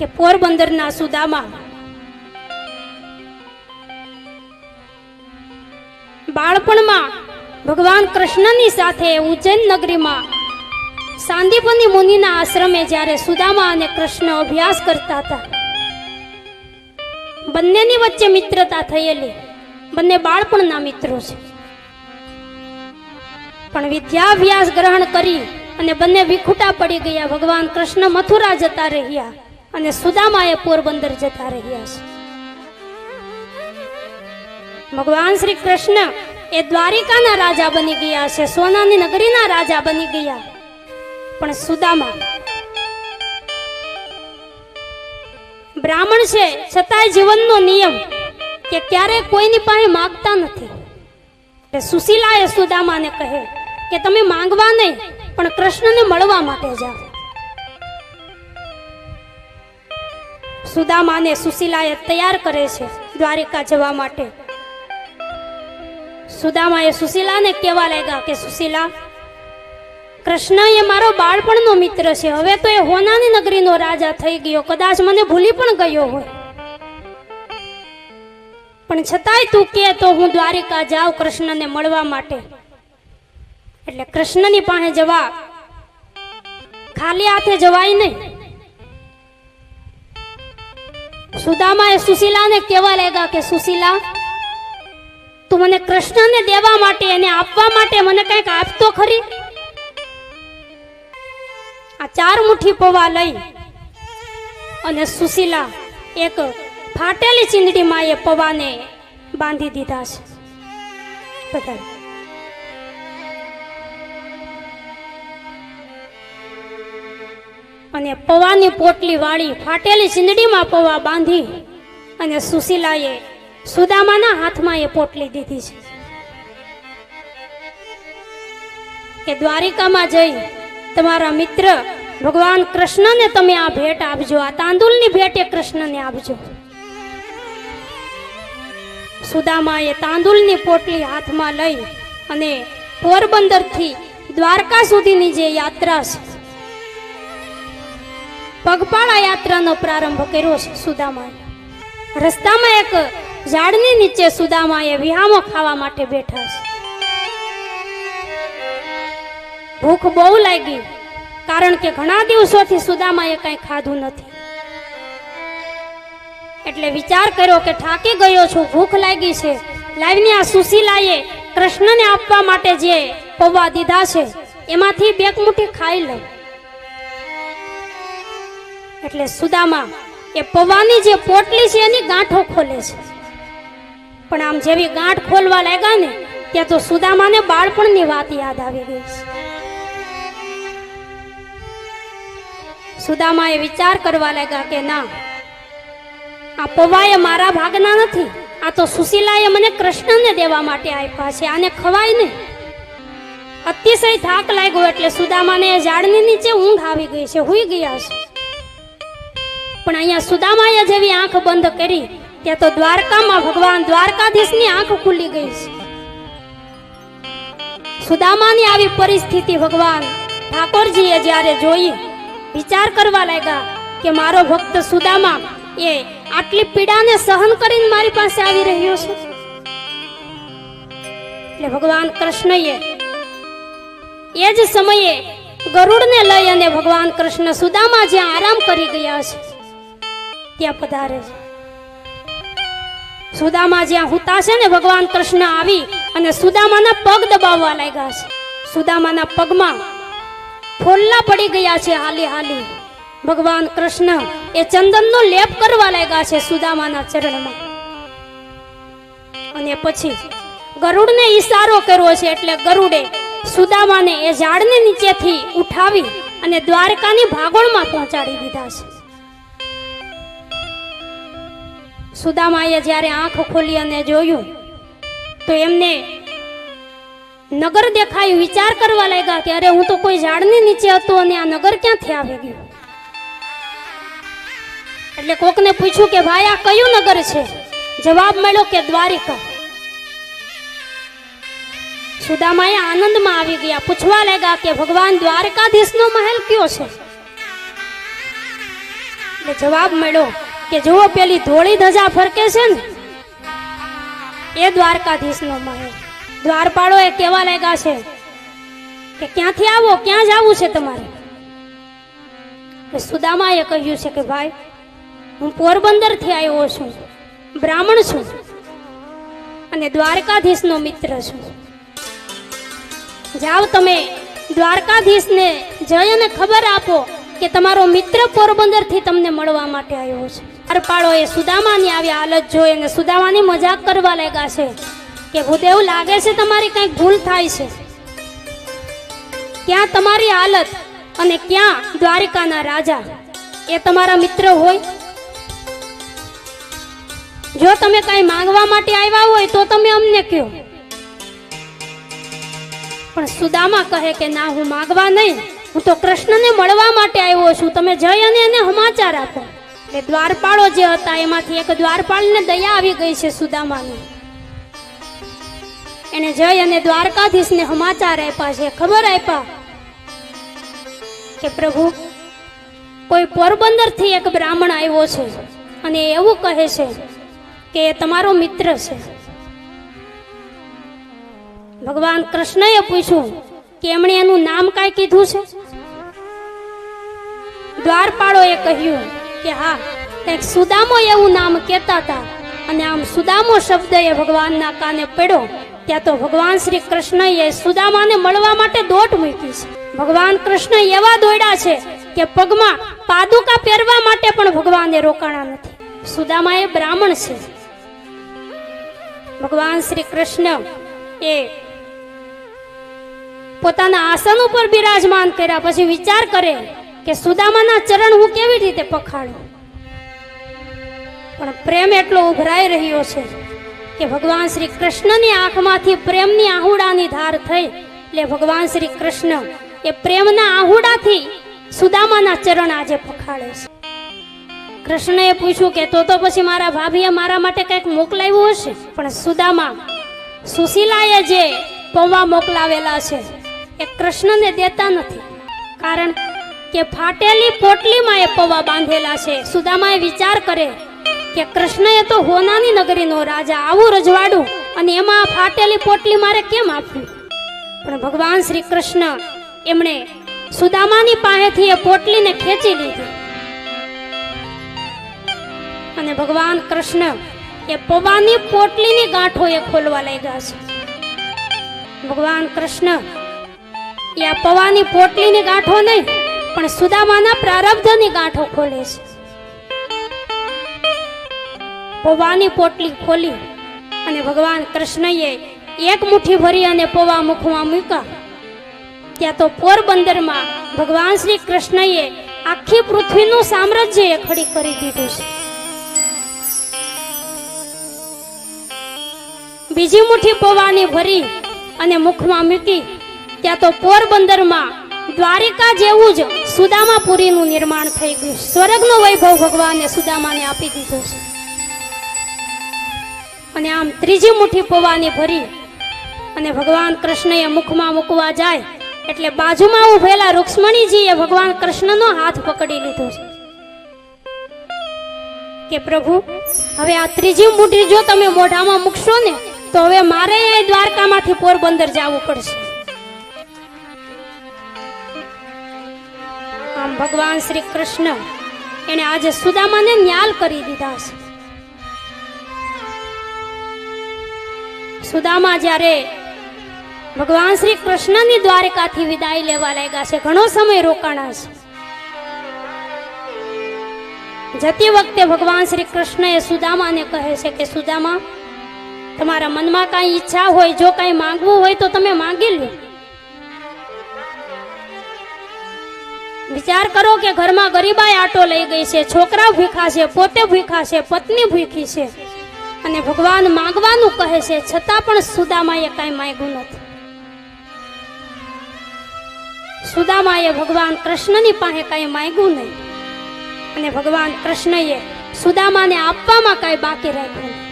કે પોરબંદરના સુદામા બાળપણમાં ભગવાન કૃષ્ણની સાથે ઉજ્જૈન નગરીમાં સાંદીપની મુનિના આશ્રમે જ્યારે સુદામા અને કૃષ્ણ અભ્યાસ કરતા હતા, બંનેની વચ્ચે મિત્રતા થયેલી. બંને બાળપણના મિત્રો છે. પણ વિદ્યાભ્યાસ ગ્રહણ કરી અને બંને વિખૂટા પડી ગયા. ભગવાન કૃષ્ણ મથુરા જતા રહ્યા. અને સુદામાએ પોરબંદર જતા રહ્યા છે. ભગવાન શ્રી કૃષ્ણ એ દ્વારિકાના રાજા બની ગયા છે, સોનાની નગરીના રાજા બની ગયા. પણ સુદામા બ્રાહ્મણ છે, છતાંય જીવનનો નિયમ કે ક્યારેય કોઈની પાસે માગતા નથી. એટલે સુશીલાએ સુદામાને કહે કે તમે માંગવા નહીં, પણ કૃષ્ણને મળવા માટે જાઓ. સુદામાને સુશીલાએ તૈયાર કરે છે દ્વારિકા જવા માટે. સુદામાએ સુશીલાને કહેવા લાગ્યા કે સુશીલા કૃષ્ણ એ મારો બાળપણનો મિત્ર છે, હવે તો એ હોનાની નગરીનો રાજા થઈ ગયો, કદાચ મને ભૂલી પણ ગયો હોય. પણ છતાંય તું કે તો હું દ્વારિકા જાઉં કૃષ્ણને મળવા માટે. એટલે કૃષ્ણની પાસે જવા, ખાલી હાથે જવાય નહીં. સુદામાએ સુશીલાને કહેવા લાગ્યા કે સુશીલા, તું મને કૃષ્ણને દેવા માટે એને આપવા માટે મને કંઈક આપતો ખરી? આ ચાર મુઠ્ઠી પૌવા લઈ અને સુશીલા એક ફાટેલી ચીંદડીમાં એ પૌવાને બાંધી દીધા છે. બધા અને પૌવાની પોટલી વાળી ફાટેલી ચીંદડીમાં પૌવા બાંધી અને સુશીલાએ સુદામાના હાથમાં એ પોટલી દીધી છે. કે દ્વારિકામાં જઈ તમારા મિત્ર ભગવાન કૃષ્ણને તમે આ ભેટ આપજો, આ તાંદુલની ભેટ એ કૃષ્ણને આપજો. સુદામાએ તાંદુલની પોટલી હાથમાં લઈ અને પોરબંદરથી દ્વારકા સુધીની જે યાત્રા છે પગપાળા યાત્રાનો પ્રારંભ કર્યો છે સુદામાએ. રસ્તામાં એક ઝાડની નીચે સુદામાએ વિહામો ખાવા માટે બેઠા છે. ભૂખ બહુ લાગી, કારણ કે ઘણા દિવસોથી સુદામાએ કંઈ ખાધું નથી. એટલે વિચાર કર્યો કે થાકી ગયો છું, ભૂખ લાગી છે. લાવીને આ સુશીલાએ કૃષ્ણને આપવા માટે જે પૌવા દીધા છે, એમાંથી બે મુઠ્ઠી ખાઈ લઉં. એટલે સુદામા, એ પૌવાની જે પોટલી છે એની ગાંઠો ખોલે છે. પણ આમ જેવી ગાંઠ ખોલવા લાગ્યા ને, ત્યાં તો સુદામાને બાળપણની વાત યાદ આવી ગઈ છે. સુદામાએ વિચાર કરવા લાગ્યા કે ના, આ પૌવા એ મારા ભાગના નથી, આ તો સુશીલાએ મને કૃષ્ણને દેવા માટે આપ્યા છે, આને ખવાય ને અતિશય થાક લાગ્યો એટલે સુદામાને ઝાડની નીચે ઊંઘ આવી ગઈ છે, હુઈ ગયા છે. પણ અહીંયા સુદામાએ જેવી આંખ બંધ કરી, ત્યાં તો દ્વારકામાં ભગવાન દ્વારકાધીશની આંખ ખુલી ગઈ છે. સુદામાની આવી પરિસ્થિતિ ભગવાન ઠાકોરજીએ જ્યારે જોઈ, વિચાર કરવા લાગ્યા કે મારો ભક્ત સુદામા એ આટલી પીડાને સહન કરીને મારી પાસે આવી રહ્યો છે. એટલે ભગવાન કૃષ્ણએ એ જ સમયે ગરુડને લઈ અને ભગવાન કૃષ્ણ સુદામા જ્યાં આરામ કરી ગયા છે. ત્યાં પધારે છે. સુદામા જ્યાં હુતા છે ને, ભગવાન કૃષ્ણ આવી અને સુદામાના પગ દબાવવા લાગ્યા છે. સુદામાના પગમાં ફોલ્લા પડી ગયા છે હાલી હાલી. ભગવાન કૃષ્ણ એ ચંદનનો લેપ કરવા લાગ્યા છે સુદામાના ચરણમાં. અને પછી ગરુડને ઈશારો કર્યો છે એટલે ગરુડે સુદામાને એ ઝાડને નીચેથી ઉઠાવી અને દ્વારકાની ભાગોળમાં પહોંચાડી દીધા છે. સુદામાએ જ્યારે આંખ ખોલી અને જોયું, તો એમને નગર દેખાયું, વિચાર કરવા લાગ્યા કે અરે હું તો કોઈ ઝાડની નીચે હતો અને આ નગર ક્યાંથી આવી ગયું? એટલે કોકને પૂછ્યું કે, ભાઈ, આ કયું નગર છે? જવાબ મળ્યો કે, દ્વારિકા. સુદામાએ આનંદમાં આવી ગયા, પૂછવા લાગ્યા કે, ભગવાન દ્વારકાધીશનો મહેલ કયો છે? એટલે જવાબ મળ્યો કે જુઓ પેલી ધોળી ધજા ફરકે છે ને? એ દ્વારકાધીશનો મહેલ દ્વારપાળો એ કેવા લાગ્યા છે? કે ક્યાંથી આવો? ક્યાં જવું છે તમારે? સુદામાએ કહ્યું છે કે ભાઈ, હું પોરબંદરથી આવ્યો છું. બ્રાહ્મણ છું. અને દ્વારકાધીશનો મિત્ર છું. જાઓ તમે દ્વારકાધીશને જય અને ખબર આપો કે તમારો મિત્ર પોરબંદરથી તમને મળવા માટે આવ્યો છે. એ સુદામાની આવી હાલત જોઈ અને સુદામાની મજાક કરવા લાગ્યા છે કે ભૂદેવ લાગે છે તમારી કંઈક ભૂલ થાય છે. ક્યાં તમારી હાલત અને ક્યાં દ્વારિકાના રાજા? એ તમારા મિત્ર હોય? જો તમે કઈ માંગવા માટે આવ્યા હોય તો તમે અમને કહો. પણ સુદામા કહે કે ના, હું માંગવા નહીં. હું તો કૃષ્ણને મળવા માટે આવ્યો છું. તમે જઈ અને એને સમાચાર આપો. એટલે દ્વારપાળો જે હતા, એમાંથી એક દ્વારપાળને દયા આવી ગઈ છે સુદામાની. એને જઈ અને દ્વારકાધીશને સમાચાર આપ્યા છે. ખબર આપ્યા? કે પ્રભુ, કોઈ પોરબંદરથી એક બ્રાહ્મણ આવ્યો છે અને એવું કહે છે કે એ તમારો મિત્ર છે. ભગવાન કૃષ્ણએ પૂછ્યું કે એમણે એનું નામ કાંઈ કીધું છે? દ્વારપાળોએ કહ્યું કે હા, કંઈક સુદામો એવું નામ કહેતા હતા. અને આમ સુદામો શબ્દ એ ભગવાનના કાને પડ્યો, ત્યાં તો ભગવાન શ્રી કૃષ્ણએ સુદામાને મળવા માટે દોટ મૂકી છે. ભગવાન કૃષ્ણ એવા દોડ્યા છે કે પગમાં પાદુકા પહેરવા માટે પણ ભગવાને રોકાણા નથી. સુદામા એ બ્રાહ્મણ છે. ભગવાન શ્રી કૃષ્ણ એ પોતાના આસન ઉપર બિરાજમાન કર્યા, પછી વિચાર કરે કે સુદામાના ચરણ હું કેવી રીતે પખાડું? પણ પ્રેમ એટલો ઉભરાઈ રહ્યો છે કે ભગવાન શ્રી કૃષ્ણની આંખમાંથી પ્રેમની આહુડાની ધાર થઈ. એટલે ભગવાન શ્રી કૃષ્ણ એ પ્રેમના આહુડાથી સુદામાના ચરણ આજે પખાડે છે. કૃષ્ણએ પૂછ્યું કે તો તો પછી મારા ભાભીએ મારા માટે કંઈક મોકલાવ્યું હશે? પણ સુદામા સુશીલાએ જે પૌવા મોકલાવેલા છે એ કૃષ્ણને દેતા નથી. કારણ કે ફાટેલી પોટલીમાં એ પૌવા બાંધેલા છે. સુદામાએ વિચાર કરે કે કૃષ્ણએ તો હોનાની નગરીનો રાજા આવું રજવાડું અને એમાં ફાટેલી પોટલી મારે કેમ આપવી? પણ ભગવાન શ્રી કૃષ્ણ એમણે સુદામાની પાસેથી એ પોટલીને ખેંચી લીધી. અને ભગવાન કૃષ્ણ એ પૌવાની પોટલીની ગાંઠો એ ખોલવા લાગ્યા છે. ભગવાન કૃષ્ણ, એ પવાની પોટલીની ગાંઠો નહીં પણ સુદામાના પ્રારબ્ધની ગાંઠો ખોલે છે. પૌવાની પોટલી ખોલી અને ભગવાન કૃષ્ણએ એક મુઠ્ઠી ભરી અને પૌવા મુખમાં મૂક્યા. ત્યાં તો પોરબંદરમાં ભગવાન શ્રી કૃષ્ણએ આખી પૃથ્વીનું સામ્રાજ્ય ખડી કરી દીધું છે. બીજી મુઠ્ઠી પૌવાની ભરી અને મુખમાં મૂકી. ત્યાં તો પોરબંદરમાં દ્વારિકા જેવું જ સુદામાપુરીનું નિર્માણ થઈ ગયું. સ્વર્ગનો વૈભવ ભગવાને સુદામાને આપી દીધો છે. અને આમ ત્રીજી મુઠ્ઠી પૌવાની ભરી અને ભગવાન કૃષ્ણએ મુખમાં મૂકવા જાય એટલે બાજુમાં ઉભેલા રૂક્ષ્મણીજીએ ભગવાન કૃષ્ણનો હાથ પકડી લીધો છે. કે પ્રભુ, હવે આ ત્રીજી મુઠ્ઠી જો તમે મોઢામાં મૂકશો ને, તો હવે મારે દ્વારકામાંથી પોરબંદર જવું પડશે. ભગવાન શ્રી કૃષ્ણ એને આજે સુદામાને ન્યાલ કરી દીધા છે. સુદામા જ્યારે ભગવાન શ્રી કૃષ્ણની દ્વારકાથી વિદાય લેવા લાગ્યા છે, ઘણો સમય રોકાણા છે. જતી વખતે ભગવાન શ્રી કૃષ્ણ એ સુદામાને કહે છે કે, સુદામા, તમારા મનમાં કાંઈ ઈચ્છા હોય, જો કાંઈ માંગવું હોય તો તમે માંગી લો. વિચાર કરો કે ઘરમાં ગરીબાઈ આટો લઈ ગઈ છે છોકરા ભૂખા છે, પોતે ભૂખા છે, પત્ની ભૂખી છે. અને ભગવાન માંગવાનું કહે છે, છતાં પણ સુદામાએ કાંઈ માંગ્યું નથી. સુદામાએ ભગવાન કૃષ્ણની પાસે કાંઈ માંગ્યું નહીં. અને ભગવાન કૃષ્ણએ સુદામાને આપવામાં કાંઈ બાકી રાખ્યું